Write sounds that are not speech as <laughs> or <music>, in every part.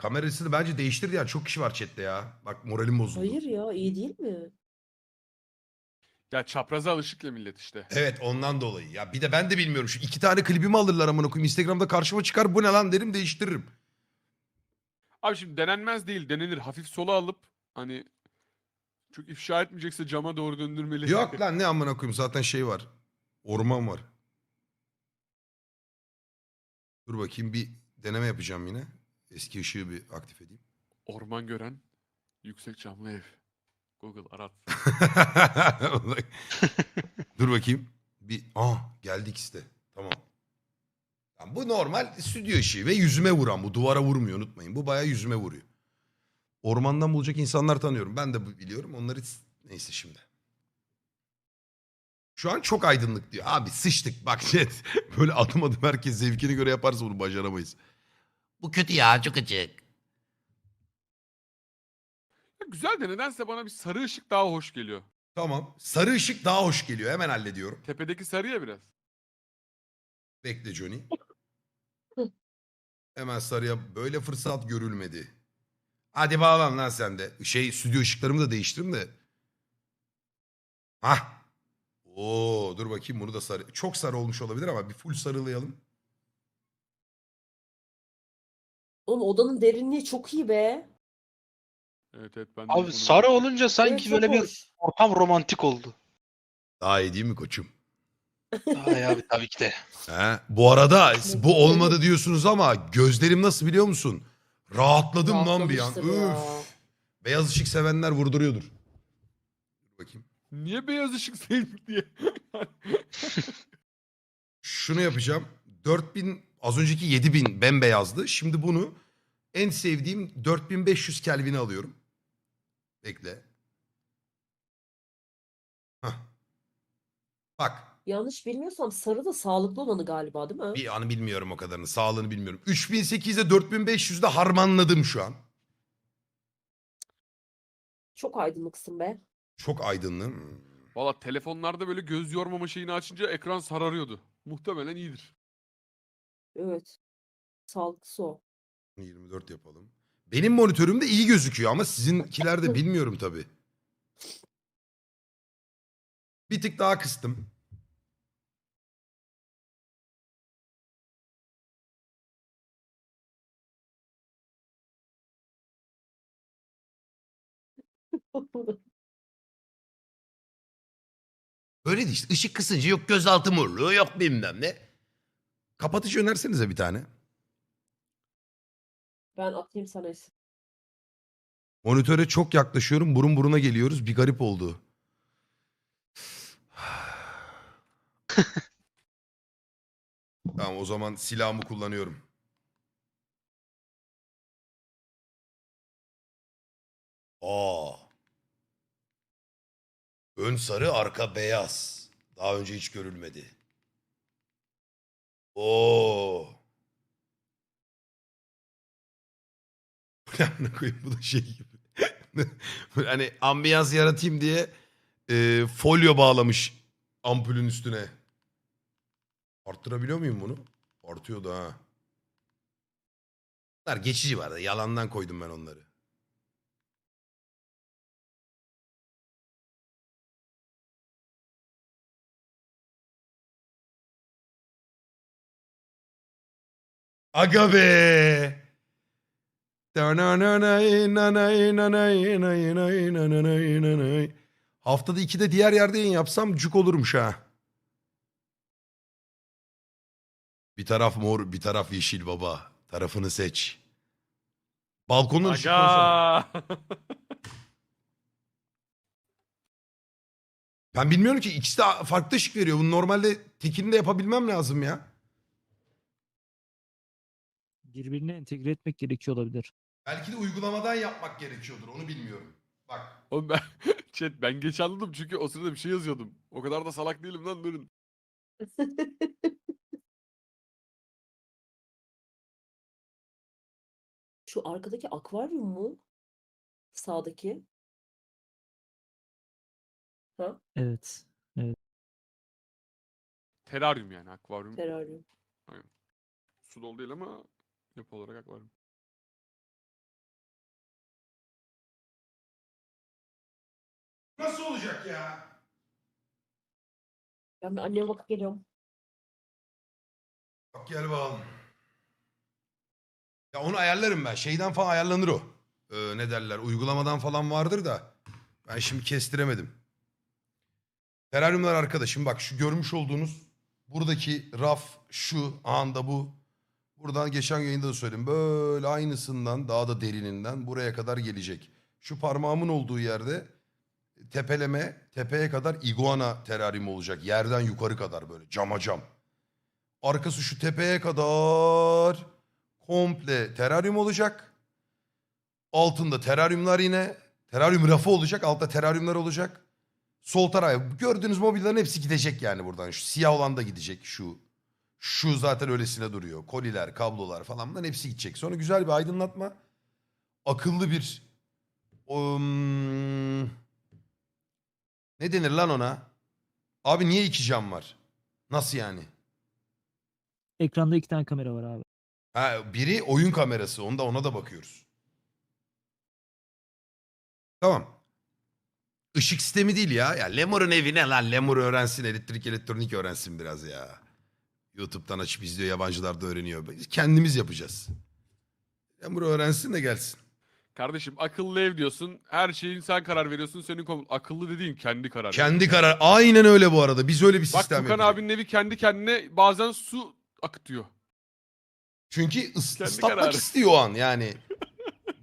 Kamerasını bence değiştir ya. Çok kişi var chatte ya. Bak moralim bozuldu. Hayır ya iyi değil mi? Ya çapraza alışık ya millet işte. Evet ondan dolayı. Ya bir de ben de bilmiyorum. Şu iki tane klibimi alırlar amına koyayım. Instagram'da karşıma çıkar. Bu ne lan derim değiştiririm. Abi şimdi denenmez değil denenir. Hafif sola alıp hani çok ifşa etmeyecekse cama doğru döndürmeli. Yok <laughs> lan ne amına koyayım. Zaten şey var. Orman var. Dur bakayım bir deneme yapacağım yine. Eski ışığı bir aktif edeyim. Orman gören yüksek camlı ev. Google arat. <laughs> <laughs> Dur bakayım. Bir ah geldi ikisi de. Tamam. Ya bu normal stüdyo ışığı ve yüzüme vuran bu duvara vurmuyor unutmayın. Bu bayağı yüzüme vuruyor. Ormandan bulacak insanlar tanıyorum. Ben de biliyorum. Onları neyse şimdi. Şu an çok aydınlık diyor. Abi sıçtık bak <laughs> chat. Böyle adım adım herkes zevkine göre yaparsa bunu başaramayız. Bu kötü ya çok açık. Ya güzel de nedense bana bir sarı ışık daha hoş geliyor. Tamam. Sarı ışık daha hoş geliyor. Hemen hallediyorum. Tepedeki sarı ya biraz. Bekle Johnny. Hemen sarıya böyle fırsat görülmedi. Hadi bağlan lan sen de. Şey stüdyo ışıklarımı da değiştirdim de. Hah. Oo dur bakayım bunu da sarı. Çok sarı olmuş olabilir ama bir full sarılayalım. Oğlum odanın derinliği çok iyi be. Evet evet ben de Abi bunu- sarı olunca sanki Evet, çok böyle bir hoş. ortam romantik oldu. Daha iyi değil mi koçum? Ay abi tabii ki de. He? Bu arada bu olmadı diyorsunuz ama gözlerim nasıl biliyor musun? Rahatladım lan bir an. Rahatlamıştır ya. Üf. Beyaz ışık sevenler vurduruyordur. Dur bakayım. Niye beyaz ışık sevdik diye. <laughs> Şunu yapacağım. 4000 az önceki 7000 bembeyazdı. Şimdi bunu en sevdiğim 4500 Kelvin'e alıyorum. Bekle. Hah. Bak Yanlış bilmiyorsam sarı da sağlıklı olanı galiba değil mi? bir anı bilmiyorum o kadarını. Sağlığını bilmiyorum. 3008'e 4500'de harmanladım şu an. Çok aydınlıksın be. Çok aydınlığım. Valla telefonlarda böyle göz yormama şeyini açınca ekran sararıyordu. Muhtemelen iyidir. Evet. Sağlıklısı o. 24 yapalım. Benim monitörümde iyi gözüküyor ama sizinkilerde bilmiyorum tabii. Bir tık daha kıstım. Öyle de işte ışık kısınca yok gözaltı morluğu yok bilmem ne. Kapatıcı önersenize bir tane. Ben atayım sana isim. Monitöre çok yaklaşıyorum. Burun buruna geliyoruz. Bir garip oldu. <sighs> tamam o zaman silahımı kullanıyorum. Aa. Ön sarı, arka beyaz. Daha önce hiç görülmedi. Oo. <laughs> Ne koyayım bu da şey gibi. <laughs> hani ambiyans yaratayım diye e, folyo bağlamış ampulün üstüne. Arttırabiliyor muyum bunu? Artıyordu ha. Bunlar geçici vardı. Yalandan koydum ben onları. Aga be. Haftada ikide diğer yerde yapsam cuk olurmuş ha. Bir taraf mor, bir taraf yeşil baba. Tarafını seç. Balkonun ışık. Ben bilmiyorum ki ikisi de farklı ışık veriyor. Bunu normalde tekini de yapabilmem lazım ya. Birbirine entegre etmek gerekiyor olabilir. Belki de uygulamadan yapmak gerekiyordur. Onu bilmiyorum. Bak. Oğlum ben <laughs> chat ben geç anladım çünkü o sırada bir şey yazıyordum. O kadar da salak değilim lan durun. <laughs> Şu arkadaki akvaryum mu? Sağdaki. Ha? Evet. Teraryum yani akvaryum. Teraryum. Su dolu değil ama Yapı olarak varım. Nasıl olacak ya? Ben bir anneme bakıp geliyorum. Bak gel bakalım. Ya onu ayarlarım ben. Şeyden falan ayarlanır o. Ee, ne derler? Uygulamadan falan vardır da. Ben şimdi kestiremedim. Teraryumlar arkadaşım bak şu görmüş olduğunuz buradaki raf şu anda bu Buradan geçen yayında da söyledim. Böyle aynısından daha da derininden buraya kadar gelecek. Şu parmağımın olduğu yerde tepeleme tepeye kadar iguana teraryum olacak. Yerden yukarı kadar böyle cama cam. Arkası şu tepeye kadar komple teraryum olacak. Altında teraryumlar yine. Teraryum rafı olacak. Altta teraryumlar olacak. Sol taraf. Gördüğünüz mobilyaların hepsi gidecek yani buradan. Şu siyah olan da gidecek şu. Şu zaten öylesine duruyor. Koliler, kablolar falan bunların hepsi gidecek. Sonra güzel bir aydınlatma. Akıllı bir um, ne denir lan ona? Abi niye iki cam var? Nasıl yani? Ekranda iki tane kamera var abi. Ha, biri oyun kamerası. Onda ona da bakıyoruz. Tamam. Işık sistemi değil ya. Ya Lemur'un evine lan. Lemur öğrensin. Elektrik elektronik öğrensin biraz ya. YouTube'dan açıp izliyor. Yabancılar da öğreniyor. Biz kendimiz yapacağız. Lemur öğrensin de gelsin. Kardeşim akıllı ev diyorsun. Her şeyin sen karar veriyorsun. Senin kom- akıllı dediğin kendi karar. Kendi karar. Aynen öyle bu arada. Biz öyle bir Bak sistem Tukan yapıyoruz. abinin evi kendi kendine bazen su akıtıyor. Çünkü ıs- Kendi ıslatmak kararı. istiyor o an yani.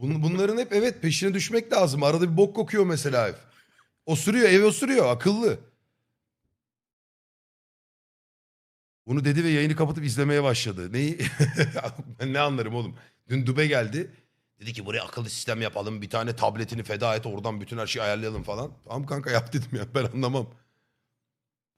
Bun- bunların hep evet peşine düşmek lazım. Arada bir bok kokuyor mesela ev. Osuruyor ev osuruyor akıllı. Bunu dedi ve yayını kapatıp izlemeye başladı. Neyi? <laughs> ben ne anlarım oğlum. Dün Dube geldi. Dedi ki buraya akıllı sistem yapalım. Bir tane tabletini feda et oradan bütün her şeyi ayarlayalım falan. Tamam kanka yap dedim ya ben anlamam.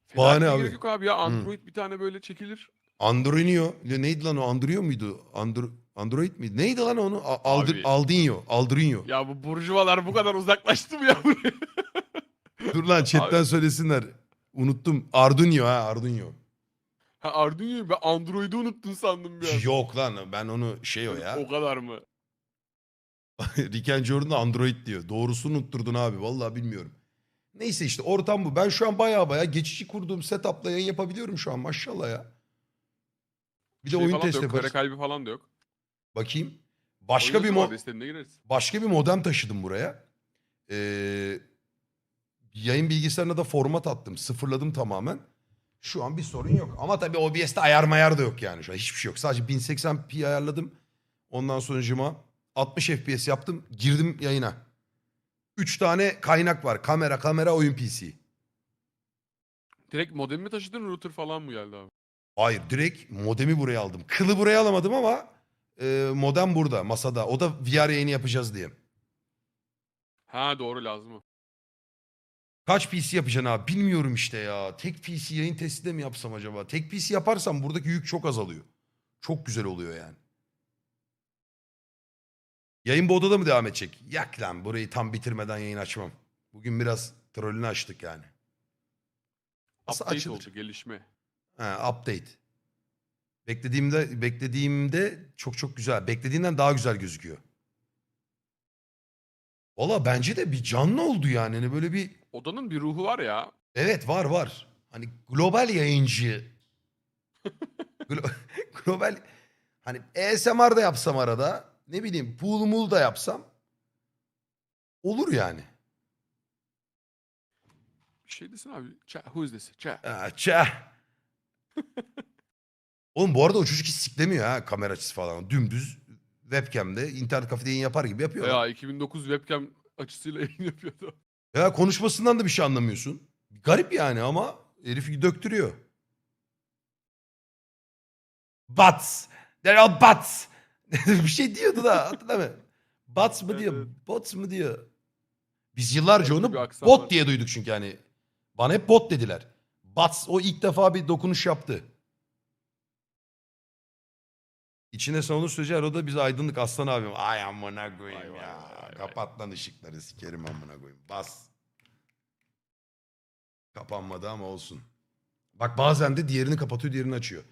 Feda Bahane etmeye abi. gerek yok abi ya. Android bir tane böyle çekilir. Androinio. Ya Neydi lan o? Andrio muydu? Andro Android miydi? Neydi lan onu? A- Aldır Abi. Aldinho. Aldrinho. Ya bu burjuvalar bu kadar uzaklaştı mı ya buraya? Dur lan chatten söylesinler. Unuttum. Arduino ha Arduino. Ha Arduino'yu ben Android'i unuttun sandım ya. <laughs> Yok lan ben onu şey o ya. O kadar mı? <laughs> Rick and Jordan Android diyor. Doğrusunu unutturdun abi. Vallahi bilmiyorum. Neyse işte ortam bu. Ben şu an baya baya geçici kurduğum setupla yayın yapabiliyorum şu an maşallah ya. Bir de Şey oyun falan da test yok, yaparız. Kare kalbi falan da yok. Bakayım. Başka Oyun bir var, mo istediğine gireriz. başka bir modem taşıdım buraya. Ee, yayın bilgisayarına da format attım. Sıfırladım tamamen. Şu an bir sorun yok. Ama tabii OBS'te ayar mayar da yok yani şu an. Hiçbir şey yok. Sadece 1080p ayarladım. Ondan sonucuma 60 FPS yaptım. Girdim yayına. 3 tane kaynak var. Kamera, kamera, oyun PC. Direkt modemi mi taşıdın router falan mı geldi abi? Hayır direkt modemi buraya aldım. Kılı buraya alamadım ama e, modem burada masada. O da VR yayını yapacağız diye. Ha doğru lazım o. Kaç PC yapacaksın abi? Bilmiyorum işte ya. Tek PC yayın testi de mi yapsam acaba? Tek PC yaparsam buradaki yük çok azalıyor. Çok güzel oluyor yani. Yayın bu odada mı devam edecek? Yak lan burayı tam bitirmeden yayın açmam. Bugün biraz trollünü açtık yani. Nasıl Update açılır? oldu gelişme. Ha, update. Beklediğimde beklediğimde çok çok güzel. Beklediğinden daha güzel gözüküyor. Valla bence de bir canlı oldu yani. Hani böyle bir Odanın bir ruhu var ya. Evet var var. Hani global yayıncı. <laughs> Glo- <laughs> global hani ASMR da yapsam arada ne bileyim pool mul da yapsam olur yani. Bir şey desin abi. Cha, who is this? Cha. Ha, çah. <laughs> Oğlum bu arada o çocuk hiç siklemiyor ha kamera açısı falan. Dümdüz webcam'de internet kafede yayın yapar gibi yapıyor. Ya 2009 webcam açısıyla <laughs> yayın yapıyordu. Ya konuşmasından da bir şey anlamıyorsun. Garip yani ama herif döktürüyor. Bats. There are bats. <laughs> bir şey diyordu da hatırlamıyor. Bats mı diyor, bots mu diyor. Biz yıllarca onu bot diye duyduk çünkü hani. Bana hep bot dediler. Bats o ilk defa bir dokunuş yaptı. İçine sonunu sürece o da biz aydınlık aslan abim. Ay amına koyayım Vay vay ya. vay vay. Kapat lan ışıkları sikerim amına koyayım. Bas. Kapanmadı ama olsun. Bak bazen de diğerini kapatıyor diğerini açıyor.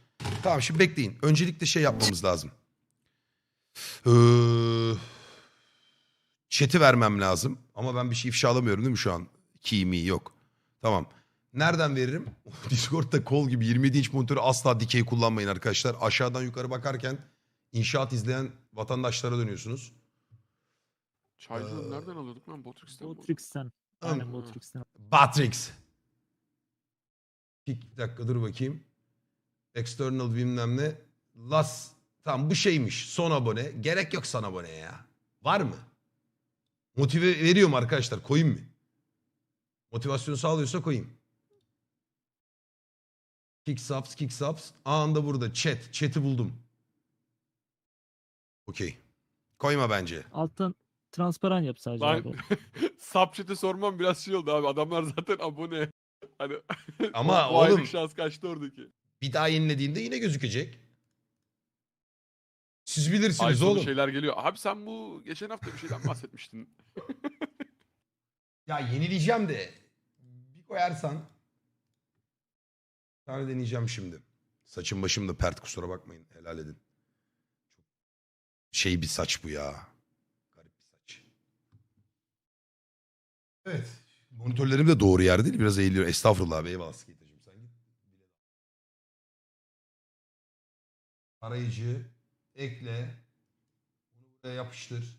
Tamam şimdi bekleyin. Öncelikle şey yapmamız lazım. Ee, chat'i vermem lazım. Ama ben bir şey ifşalamıyorum değil mi şu an? Key mi yok. Tamam. Nereden veririm? <laughs> Discord'da kol gibi 27 inç monitörü asla dikey kullanmayın arkadaşlar. Aşağıdan yukarı bakarken inşaat izleyen vatandaşlara dönüyorsunuz. Çaycı Ee, nereden alıyorduk lan? Botrix'ten mi? Botrix'ten. Tamam. Aynen Botrix'ten. Batrix. Bir dakika dur bakayım. External bilmem ne. Las. Tamam bu şeymiş. Son abone. Gerek yok son aboneye ya. Var mı? Motive veriyorum arkadaşlar. Koyayım mı? Motivasyonu sağlıyorsa koyayım. Kicksubs, kicksubs. Anında burada. Chat. Chat'i buldum. Okey. Koyma bence. Alttan transparan yap sadece Lan abi. <laughs> Subchat'e sormam biraz şey oldu abi. Adamlar zaten abone. Hani <laughs> Ama o, o aylık oğlum- şans kaçtı oradaki. Bir daha yenilediğinde yine gözükecek. Siz Ay bilirsiniz sonu oğlum. şeyler geliyor. Abi sen bu geçen hafta bir şeyden bahsetmiştin. <laughs> Ya yenileyeceğim de bir koyarsan tane deneyeceğim şimdi. Saçım başım da pert kusura bakmayın helal edin. Çok şey bir saç bu ya. Garip bir saç. Evet. Monitörlerim de doğru yer değil. Biraz eğiliyor. Estağfurullah abi eyvallah skatacığım sen git. Arayıcı ekle. Bunu buraya yapıştır.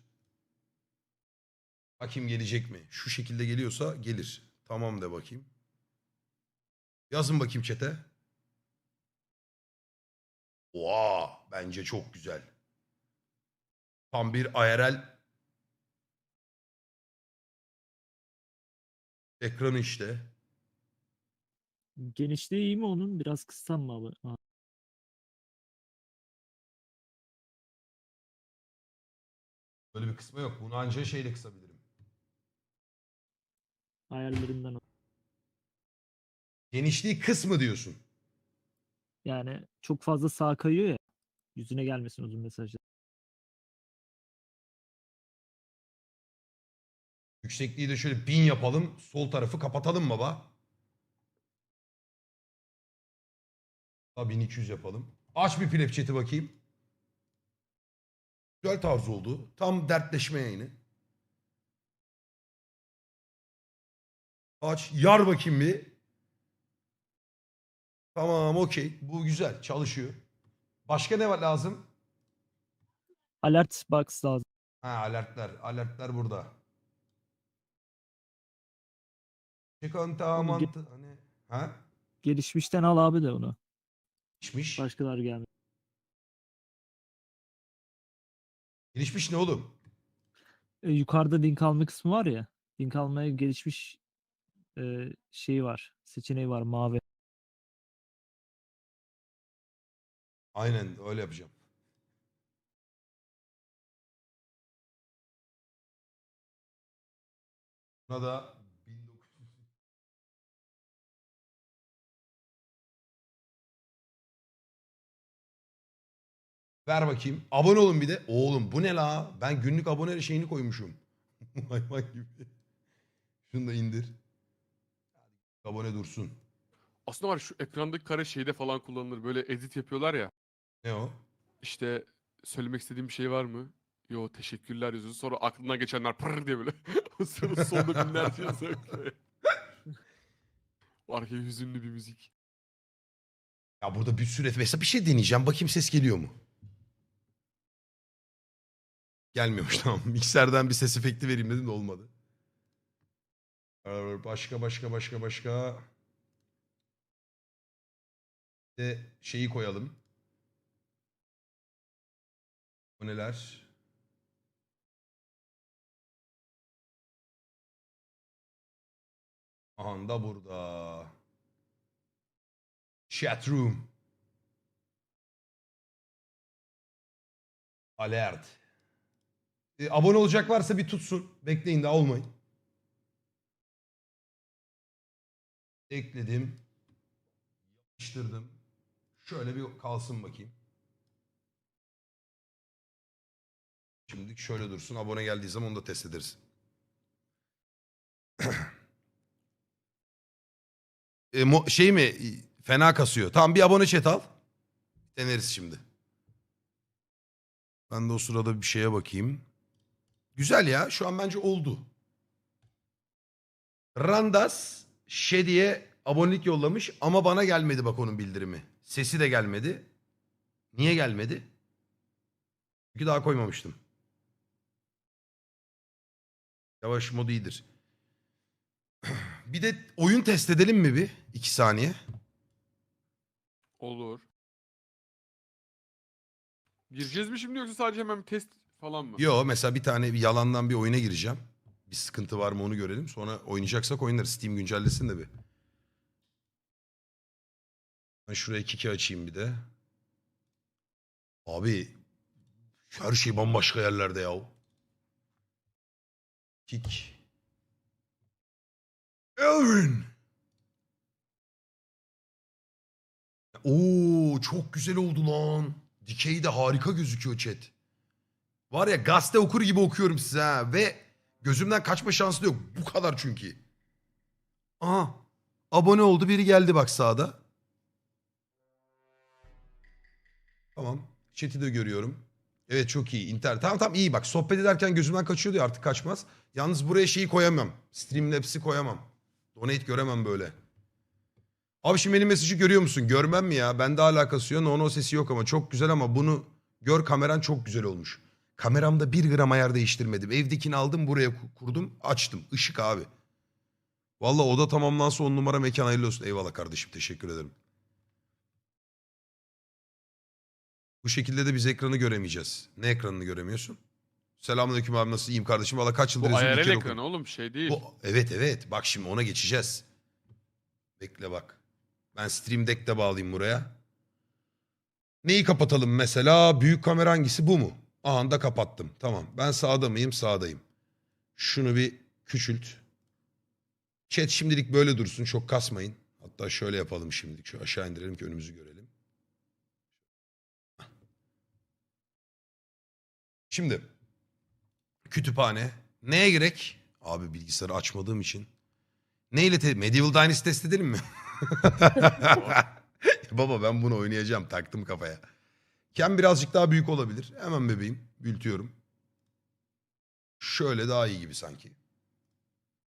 Bakayım gelecek mi? Şu şekilde geliyorsa gelir. Tamam de bakayım. Yazın bakayım çete. Oha bence çok güzel. Tam bir IRL ekranı işte. Genişliği iyi mi onun? Biraz kıssam mı abi? Ha, Böyle bir kısmı yok. Bunu ancak şeyle kısabilirim. ayarlarından o. Genişliği kısmı diyorsun. Yani çok fazla sağ kayıyor ya. Yüzüne gelmesin uzun mesajlar. Yüksekliği de şöyle bin yapalım. Sol tarafı kapatalım baba. Daha 1200 yapalım. Aç bir plep chat'i bakayım. Güzel tarz oldu. Tam dertleşme yayını. Aç. Yar bakayım bir. Tamam okey. Bu güzel. Çalışıyor. Başka ne var lazım? Alert box lazım. Ha alertler. Alertler burada. Ge- mantı. Hani, ha? Gelişmişten al abi de onu. Pişmiş. Başkaları gelmiyor. Gelişmiş ne oğlum? E, yukarıda link alma kısmı var ya. Link almaya gelişmiş e, şeyi var. Seçeneği var mavi. Aynen öyle yapacağım. Buna da 1900 Ver bakayım. Abone olun bir de. Oğlum bu ne la? Ben günlük abone şeyini koymuşum. <laughs> Hayvan gibi. Şunu da indir. Abone dursun. Aslında var şu ekrandaki kare şeyde falan kullanılır. Böyle edit yapıyorlar ya. Ne o? İşte söylemek istediğim bir şey var mı? Yo teşekkürler yazıyorsun. Sonra aklından geçenler pırr diye böyle. <laughs> sırada sonunda binlerce yazıyor. <laughs> Arkaya hüzünlü bir müzik. Ya burada bir sürü mesela bir şey deneyeceğim. Bakayım ses geliyor mu? Gelmiyormuş tamam. Mikserden bir ses efekti vereyim dedim de olmadı. Ee, Başka başka başka başka. Bir De şeyi koyalım. O neler? Aha da burada. Chat room. Alert. E, abone olacak varsa bir tutsun. Bekleyin daha olmayın. Ekledim. Yapıştırdım. Şöyle bir kalsın bakayım. Şimdi şöyle dursun. Abone geldiği zaman onu da test ederiz. <clears throat> E, şey mi? Fena kasıyor. Tamam bir abone chat al. Deneriz şimdi. Ben de o sırada bir şeye bakayım. Güzel ya. Şu an bence oldu. Randas Şedi'ye abonelik yollamış ama bana gelmedi bak onun bildirimi. Sesi de gelmedi. Niye gelmedi? Çünkü daha koymamıştım. Yavaş modu iyidir. <clears throat> Bir de oyun test edelim mi bir? iki saniye. Olur. Gireceğiz mi şimdi yoksa sadece hemen bir test falan mı? Yo mesela bir tane bir yalandan bir oyuna gireceğim. Bir sıkıntı var mı onu görelim. Sonra oynayacaksak oynarız. Steam güncellesin de bir. Ben şuraya kiki açayım bir de. Abi her şey bambaşka yerlerde ya. Kik. Elvin. Oo çok güzel oldu lan. Dikey de harika gözüküyor chat. Var ya gazete okur gibi okuyorum size ha. Ve gözümden kaçma şansı da yok. Bu kadar çünkü. Aha. Abone oldu biri geldi bak sağda. Tamam. Chat'i de görüyorum. Evet çok iyi. İnternet. Tamam tamam iyi bak. Sohbet ederken gözümden kaçıyordu ya artık kaçmaz. Yalnız buraya şeyi koyamam. Streamlabs'i koyamam. Donate göremem böyle. Abi şimdi benim mesajı görüyor musun? Görmem mi ya? Bende alakası yok. No no sesi yok ama çok güzel ama bunu gör kameran çok güzel olmuş. Kameramda bir gram ayar değiştirmedim. Evdekini aldım buraya ku- kurdum açtım. Işık abi. Valla oda tamamlansa on numara mekan hayırlı olsun. Eyvallah kardeşim teşekkür ederim. Bu şekilde de biz ekranı göremeyeceğiz. Ne ekranını göremiyorsun? Selamünaleyküm abi nasıl iyiyim kardeşim. Valla kaç Bu yıldır yazıyorum, bir IRL kere ekranı okudum. oğlum şey değil. Bu, evet evet bak şimdi ona geçeceğiz. Bekle bak. Ben Stream Deck'te bağlayayım buraya. Neyi kapatalım mesela? Büyük kamera hangisi bu mu? Aha da kapattım. Tamam. Ben sağda mıyım? Sağdayım. Şunu bir küçült. Chat şimdilik böyle dursun. Çok kasmayın. Hatta şöyle yapalım şimdilik. Şu aşağı indirelim ki önümüzü görelim. Şimdi kütüphane. Neye gerek? Abi bilgisayarı açmadığım için. Neyle te- Medieval Dynasty test edelim mi? <laughs> Baba ben bunu oynayacağım. Taktım kafaya. Ken birazcık daha büyük olabilir. Hemen bebeğim. Büyütüyorum. Şöyle daha iyi gibi sanki.